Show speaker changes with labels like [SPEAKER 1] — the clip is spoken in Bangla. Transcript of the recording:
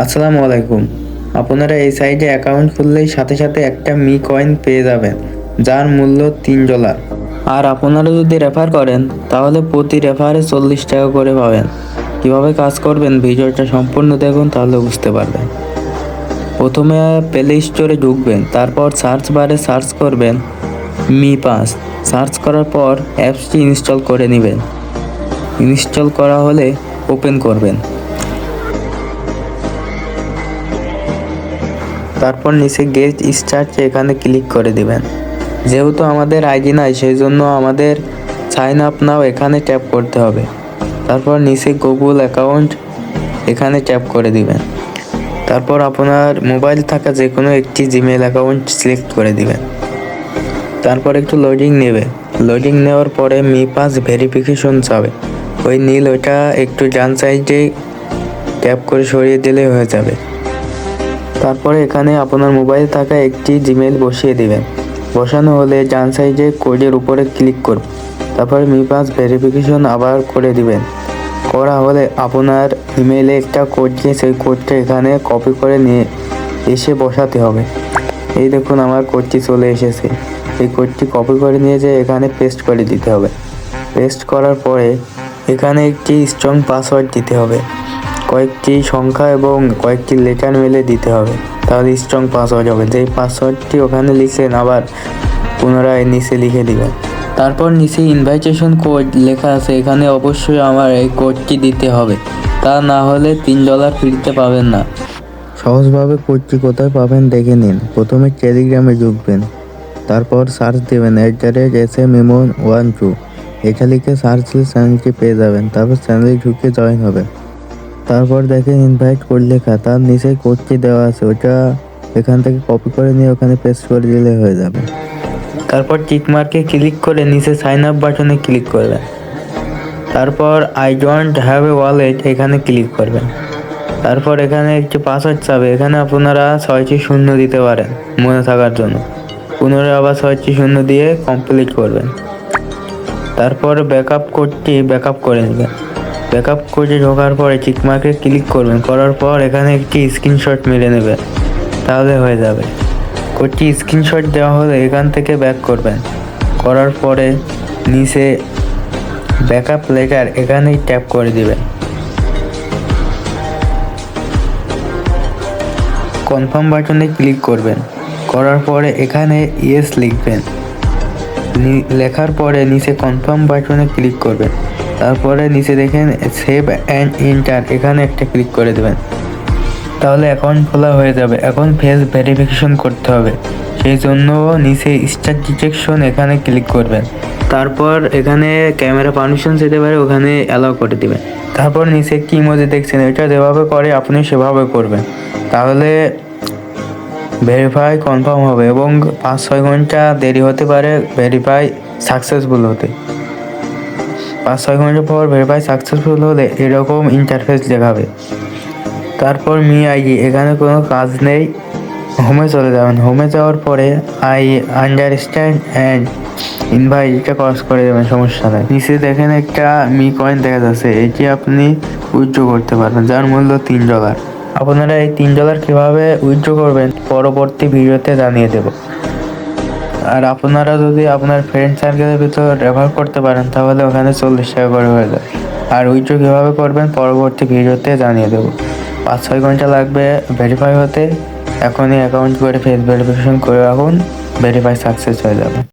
[SPEAKER 1] আসসালামু আলাইকুম। আপনারা এই সাইটে অ্যাকাউন্ট খুললেই সাথে সাথে একটা মি কয়েন পেয়ে যাবেন, যার মূল্য তিন ডলার। আর আপনারা যদি রেফার করেন, তাহলে প্রতি রেফারে চল্লিশ টাকা করে পাবেন। কীভাবে কাজ করবেন ভিডিওটা সম্পূর্ণ দেখুন, তাহলে বুঝতে পারবেন। প্রথমে প্লে স্টোরে ঢুকবেন, তারপর সার্চ বারে সার্চ করবেন মি পাস সার্চ করার পর অ্যাপসটি ইনস্টল করে নেবেন। ইনস্টল করা হলে ওপেন করবেন। তারপর নিচে গেট স্টার্ট এখানে ক্লিক করে দিবেন। যেহেতু আমাদের আইডি নাই সেই জন্য আমাদের সাইন আপ নাও এখানে ট্যাপ করতে হবে। তারপর নিচে গুগল অ্যাকাউন্ট এখানে ট্যাপ করে দিবেন। তারপর আপনার মোবাইল থাকা যে কোনো একটি জিমেল অ্যাকাউন্ট সিলেক্ট করে দিবেন। তারপর একটু লোডিং নেবে। লোডিং নেওয়ার পরে মি পাস ভেরিফিকেশন যাবে ওই নীল ওইটা একটু ডান সাইডে ট্যাপ করে সরিয়ে দিলে হয়ে যাবে। তারপরে এখানে আপনার মোবাইল থাকা একটি জিমেল বসিয়ে দিবেন। বসানো হলে ডান সাইডে কোডের উপরে ক্লিক করুন। তারপরে মি পাস ভেরিফিকেশন আবার করে দিবেন। করা হলে আপনার ইমেলে একটা কোড দিয়ে সেই কোডটা এখানে কপি করে নিয়ে এসে বসাতে হবে। এই দেখুন আমার কোডটি চলে এসেছে। এই কোডটি কপি করে নিয়ে যেয়ে এখানে পেস্ট করে দিতে হবে। পেস্ট করার পরে এখানে একটি স্ট্রং পাসওয়ার্ড দিতে হবে। কয়েকটি সংখ্যা এবং কয়েকটি লেটার মেলে দিতে হবে। তাহলে স্ট্রং পাসওয়ার্ড হবে যেই পাসওয়ার্ডটি ওখানে লিখলেন, আবার পুনরায় নিচে লিখে দিবেন। তারপর নিচে ইনভাইটেশন কোড লেখা আছে। এখানে অবশ্যই আমার এই কোডটি দিতে হবে। তা না হলে তিন ডলার ফিরতে পাবেন না। সহজভাবে কোডটি কোথায় পাবেন দেখে নিন। প্রথমে টেলিগ্রামে ঢুকবেন। তারপর সার্চ দেবেন at the rate S M এমন ওয়ান টু এটা লিখে সার্চ চ্যানেলটি পেয়ে যাবেন। তারপর চ্যানেলে ঢুকে জয়েন হবে তারপর দেখেন ইনভাইট কোড লেখা তার নিচে কোডটি দেওয়া আছে, ওটা এখান থেকে কপি করে নিয়ে ওখানে পেস্ট করে দিলে হয়ে যাবে। তারপর টিক মার্কে ক্লিক করে নিচে সাইন আপ বাটনে ক্লিক করবেন তারপর I don't have a wallet এখানে ক্লিক করবেন তারপর এখানে একটি পাসওয়ার্ড চাবে, এখানে আপনারা ছয়টি শূন্য দিতে পারেন মনে থাকার জন্য। পুনরায় আবার ছয়টি শূন্য দিয়ে কমপ্লিট করবেন। তারপর ব্যাকআপ কোডটি ব্যাকআপ করে নেবেন। ব্যাকআপ কোডে ঢোকার পরে চিকমার্কে ক্লিক করবেন, করার পর এখানে একটি স্ক্রিনশট মেরে নেবেন তাহলে হয়ে যাবে। কোডটি স্ক্রিনশট দেওয়া হলে এখান থেকে ব্যাক করবেন, করার পরে নিচে ব্যাকআপ লেখার এখানেই ট্যাপ করে দিবেন। কনফার্ম বাটনে ক্লিক করবেন, করার পরে এখানে ইয়েস লিখবেন। লেখার পরে নিচে কনফার্ম বাটনে ক্লিক করবেন। তারপরে নিচে দেখেন সেভ অ্যান্ড ইন্টার এখানে একটা ক্লিক করে দেবেন। তাহলে অ্যাকাউন্ট খোলা হয়ে যাবে। এখন ফেস ভেরিফিকেশন করতে হবে। সেই জন্য নিচে স্টার ডিটেকশন এখানে ক্লিক করবেন। তারপর এখানে ক্যামেরা পারমিশন যেতে পারে, ওখানে অ্যালাউ করে দিবেন। তারপর নিচে কি মধ্যে দেখছেন, এটা যেভাবে করে আপনি সেভাবে করবেন। তাহলে ভেরিফাই কনফার্ম হবে এবং পাঁচ ছয় ঘণ্টা দেরি হতে পারে ভেরিফাই সাকসেসফুল হতে। পাঁচ ছয় ঘণ্টা পর ভেরিফাই সাকসেসফুল হলে এরকম ইন্টারফেস দেখাবে। তারপর মি আইডি এখানে কোনো কাজ নেই। হোমে চলে যাবেন। হোমে যাওয়ার পরে আই আন্ডারস্ট্যান্ড অ্যান্ড ইনভাইট এটা ক্রস করে দেবেন, সমস্যা নেই। নিচে দেখেন একটা মি কয়েন দেখা যাচ্ছে। এটি আপনি উইথড্র করতে পারবেন, যার মূল্য তিন ডলার আপনারা এই তিন ডলার কীভাবে উইথড্র করবেন, পরবর্তী ভিডিওতে জানিয়ে দেব। আর আপনারা যদি আপনার ফ্রেন্ড সার্কেলের ভিতর রেফার করতে পারেন, তাহলে ওখানে চল্লিশ টাকা করে হয়ে যায়। আর উইথড্র কীভাবে করবেন, পরবর্তী ভিডিওতে জানিয়ে দেবো। পাঁচ ছয় ঘণ্টা লাগবে ভেরিফাই হতে। এখনই অ্যাকাউন্ট করে ফেস ভেরিফিকেশন করে রাখুন ভেরিফাই সাকসেস হয়ে যাবে।